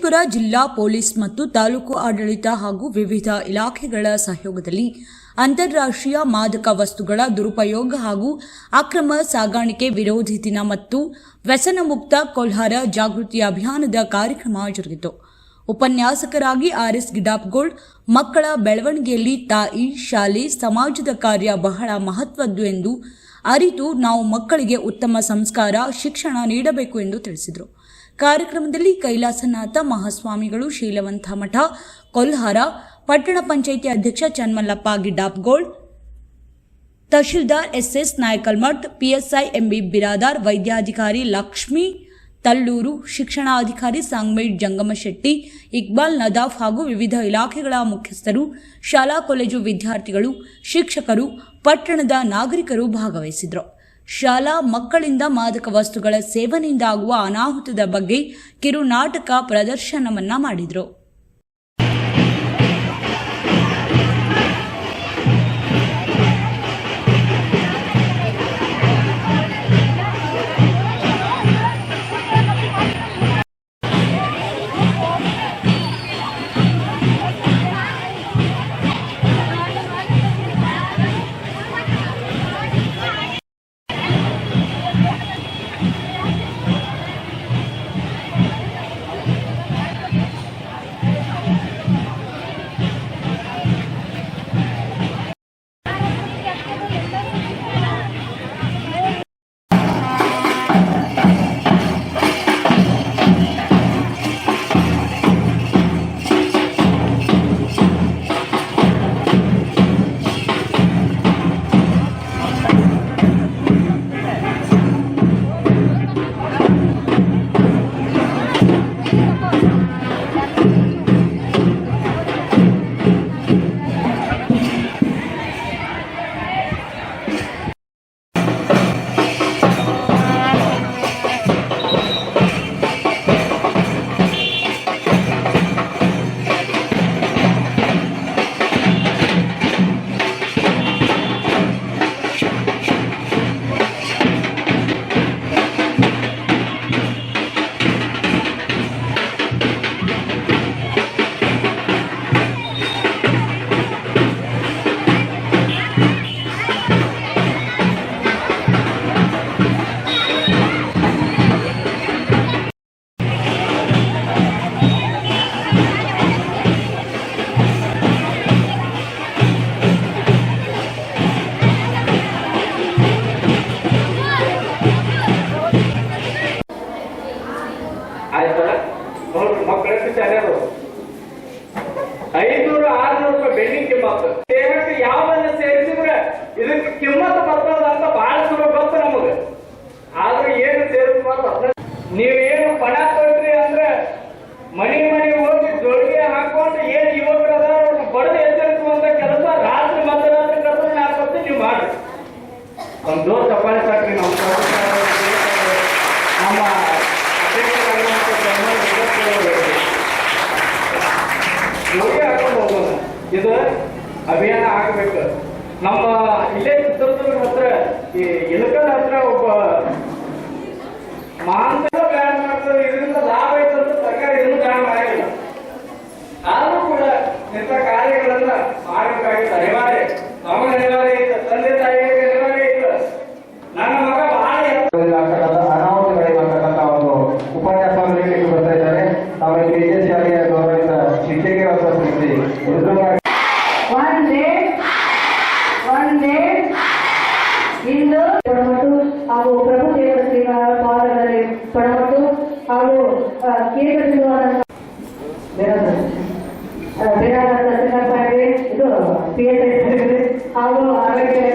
ವಿಜಯಪುರ ಜಿಲ್ಲಾ ಪೊಲೀಸ್ ಮತ್ತು ತಾಲೂಕು ಆಡಳಿತ ಹಾಗೂ ವಿವಿಧ ಇಲಾಖೆಗಳ ಸಹಯೋಗದಲ್ಲಿ ಅಂತಾರಾಷ್ಟ್ರೀಯ ಮಾದಕ ವಸ್ತುಗಳ ದುರುಪಯೋಗ ಹಾಗೂ ಅಕ್ರಮ ಸಾಗಾಣಿಕೆ ವಿರೋಧಿ ದಿನ ಮತ್ತು ವ್ಯಸನ ಮುಕ್ತ ಕೊಲ್ಹಾರ ಜಾಗೃತಿ ಅಭಿಯಾನದ ಕಾರ್ಯಕ್ರಮ ಜರುಗಿತು. ಉಪನ್ಯಾಸಕರಾಗಿ ಆರ್ಎಸ್ ಗಿಡಾಪ್ಗೋಳ್ ಮಕ್ಕಳ ಬೆಳವಣಿಗೆಯಲ್ಲಿ ತಾಯಿ, ಶಾಲೆ, ಸಮಾಜದ ಕಾರ್ಯ ಬಹಳ ಮಹತ್ವದ್ದು ಎಂದು ಅರಿತು ನಾವು ಮಕ್ಕಳಿಗೆ ಉತ್ತಮ ಸಂಸ್ಕಾರ, ಶಿಕ್ಷಣ ನೀಡಬೇಕು ಎಂದು ತಿಳಿಸಿದರು. ಕಾರ್ಯಕ್ರಮದಲ್ಲಿ ಕೈಲಾಸನಾಥ ಮಹಾಸ್ವಾಮಿಗಳು ಶೀಲವಂತ ಮಠ, ಕೊಲ್ಹಾರ, ಪಟ್ಟಣ ಪಂಚಾಯಿತಿ ಅಧ್ಯಕ್ಷ Chanmallappa Giddapgol, tahsildar SS Nayakalmath, PSI MB Biradar, ವೈದ್ಯಾಧಿಕಾರಿ ಲಕ್ಷ್ಮಿ, ತಲ್ಲೂರು ಶಿಕ್ಷಣಾಧಿಕಾರಿ ಸಾಂಗ್ಮೇಡ್ ಜಂಗಮಶೆಟ್ಟಿ ಇಕ್ಬಾಲ್ ನದಾಫ್ ಹಾಗೂ ವಿವಿಧ ಇಲಾಖೆಗಳ ಮುಖ್ಯಸ್ಥರು, ಶಾಲಾ, ಕಾಲೇಜು ವಿದ್ಯಾರ್ಥಿಗಳು, ಶಿಕ್ಷಕರು, ಪಟ್ಟಣದ ನಾಗರಿಕರು ಭಾಗವಹಿಸಿದರು ಶಾಲಾ ಮಕ್ಕಳಿಂದ ಮಾದಕ ವಸ್ತುಗಳ ಸೇವನೆಯಿಂದ ಆಗುವ ಅನಾಹುತದ ಬಗ್ಗೆ ಕಿರು ನಾಟಕ ಪ್ರದರ್ಶನವನ್ನ ಮಾಡಿದರು. ಮಕ್ಕಳ ಶಾಲೆಯವರು. ಐನೂರು ಆರ್ನೂರು ರೂಪಾಯಿ ಬೆಳ್ಳಿ ಕಿಮ್ಮತ್ತು. ದೇಹಕ್ಕೆ ಯಾವನ್ನ ಸೇರಿಸಿದ್ರೆ ಇದಕ್ಕೆ ಕಿಮ್ಮತ್ತು ಇದು ಅಭಿಯಾನ ಆಗಬೇಕು. ನಮ್ಮ ಇಲ್ಲೇ ಚಿತ್ರದುರ್ಗ ಹತ್ರ, ಈ ಇಳಕಲ್ ಹತ್ರ ಒಬ್ಬ ಮಾಂಸ ಬ್ಯಾನ್ ಮಾಡ್ತಾರೆ. ಇದರಿಂದ ಲಾಭ ಐತಂತ ಸರ್ಕಾರ ಇನ್ನೂ ಬ್ಯಾನ್ ಮಾಡಿಲ್ಲ. ಆದ್ರೂ ಕೂಡ ಇಂಥ ಕಾರ್ಯಗಳನ್ನ ಮಾಡಬೇಕಾಗಿತ್ತು ಅನಿವಾರ್ಯ ನಮಗೆ ಅನಿವಾರ್ಯ ಇತ್ತು ತಂದೆ ತಾಯಿಗೆ ಕೇಂದ್ರದಿಂದ ಇದು ಐ ಹಾಗೂ ಆರೋಗ್ಯ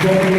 Thank you.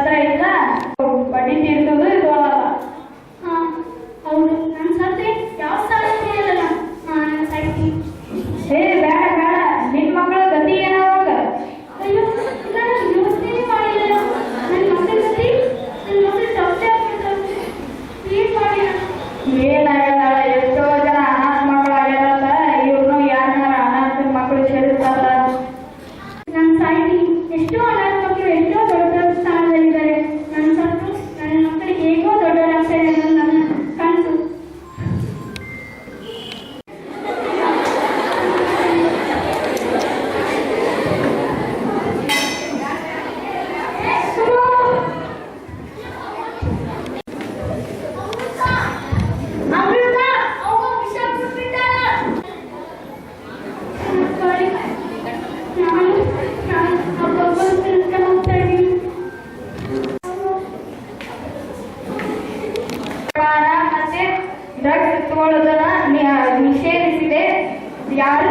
atrae apoyar